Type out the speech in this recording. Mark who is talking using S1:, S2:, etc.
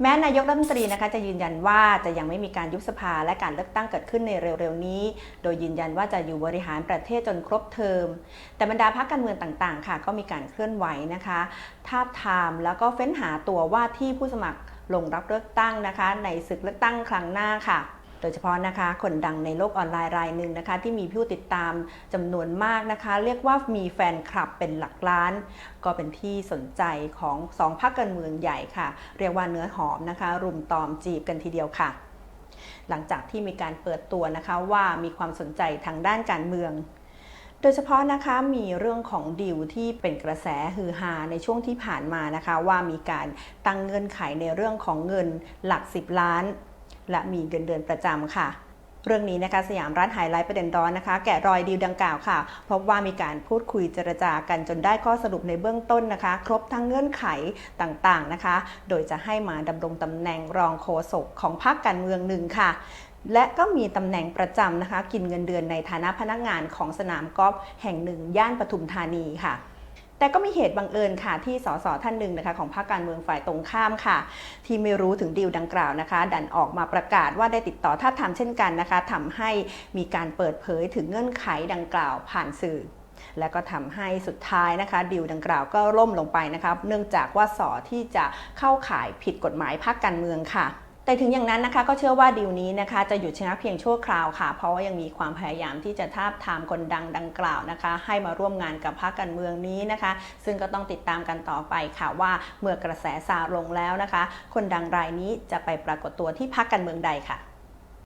S1: แม้นายกรัฐมนตรีนะคะจะยืนยันว่าจะยังไม่มีการยุบสภาและการเลือกตั้งเกิดขึ้นในเร็วๆนี้ โดยยืนยันว่าจะอยู่บริหารประเทศจนครบเทอม แต่บรรดาพรรคการเมืองต่างๆ ค่ะ ก็มีการเคลื่อนไหวนะคะทาบทามแล้วก็เฟ้นหาตัวว่าที่ผู้สมัครลงรับเลือกตั้งนะคะ ในศึกเลือกตั้งครั้งหน้าค่ะ ยเฉพาะนะคะ คนดังในโลกออนไลน์รายหนึ่งนะคะ ที่มีผู้ติดตามจำนวนมากนะคะ เรียกว่ามีแฟนคลับเป็นหลักล้าน ก็เป็นที่สนใจของสองพรรคการเมืองใหญ่ค่ะ เรียกว่าเนื้อหอมนะคะ รุมตอมจีบกันทีเดียวค่ะ หลังจากที่มีการเปิดตัวนะคะว่ามีความสนใจทางด้านการเมืองโดยเฉพาะนะคะมีเรื่องของดิวที่เป็นกระแสฮือฮาในช่วงที่ผ่านมานะคะ ว่ามีการตั้งเงื่อนไขในเรื่องของเงินหลัก 10 ล้าน และมีเงินเดือนประจำค่ะเรื่องนี้นะคะสยามรัฐไฮไลท์ประเด็นร้อนนะคะ แกะรอยดีลดังกล่าวค่ะ พบว่ามีการพูดคุยเจรจากันจนได้ข้อสรุปในเบื้องต้นนะคะ ครบทั้งเงื่อนไขต่างๆนะคะ โดยจะให้มาดำรงตำแหน่งรองโฆษกของพรรคการเมืองหนึ่งค่ะ และก็มีตำแหน่งประจำนะคะ กินเงินเดือนในฐานะพนักงานของสนามกอล์ฟแห่งหนึ่งย่านปทุมธานีค่ะ แต่ก็มีเหตุบังเอิญค่ะที่สสท่านหนึ่งนะคะของพรรคการเมืองฝ่ายตรงข้ามค่ะ ที่ไม่รู้ถึงดีลดังกล่าวนะคะ ดันออกมาประกาศว่าได้ติดต่อท่าทามเช่นกันนะคะทำให้มีการเปิดเผยถึงเงื่อนไขดังกล่าวผ่านสื่อและก็ทำให้สุดท้ายนะคะดีลดังกล่าวก็ล่มลงไปนะคะเนื่องจากว่าสอที่จะเข้าข่ายผิดกฎหมายพรรคการเมืองค่ะ แต่ถึงอย่างนั้นนะคะก็เชื่อว่าดีลนี้นะคะจะหยุดชะงักเพียงชั่วคราวค่ะ เพราะว่ายังมีความพยายามที่จะทาบทามคนดังดังกล่าวนะคะ ให้มาร่วมงานกับพรรคการเมืองนี้นะคะ ซึ่งก็ต้องติดตามกันต่อไปค่ะว่าเมื่อกระแสซาลงแล้วนะคะ คนดังรายนี้จะไปปรากฏตัวที่พรรคการเมืองใดค่ะ